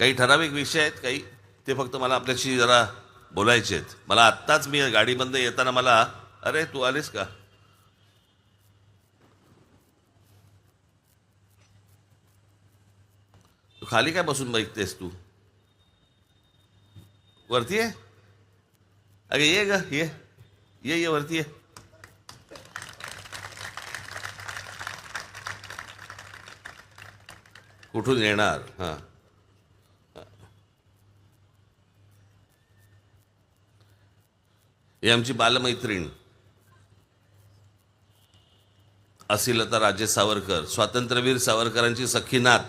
काही ठराविक विषय आहेत काही ते फक्त मला आपल्याशी जरा बोलायचे आहेत. मला आत्ताच मी गाडीमधनं येताना मला अरे तू आलीस का? तू खाली काय बसून बघतेस तू? वरती आहे अगे ये ग ये. ये ये वरती ये. कुठून येणार? हां. ही आमची बालमैत्रीण. असिलता राजे सावरकर स्वातंत्र्यवीर सावरकरांची सख्खी नात.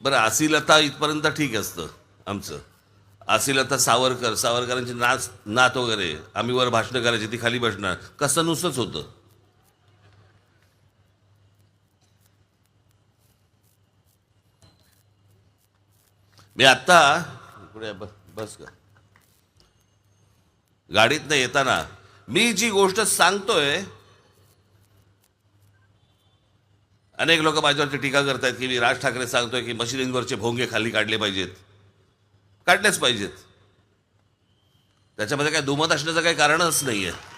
बरं आसिलता इथपर्यंत ठीक असतं आमचं. आसिलता सावरकर सावरकरांची नाच नात वगैरे. आम्ही वर भाषणं करायची ती खाली बसणार. कसं नुसतंच होतं. मी आत्ता इकडे बस बस का गाडीतनं येताना मी जी गोष्ट सांगतोय अनेक लोक माझ्यावरती टीका करतायत की मी राज ठाकरे सांगतोय की मशिनींवरचे भोंगे खाली काढले पाहिजेत. काढलेच पाहिजेत. त्याच्यामध्ये काय दुमत असण्याचं काही कारणच नाही आहे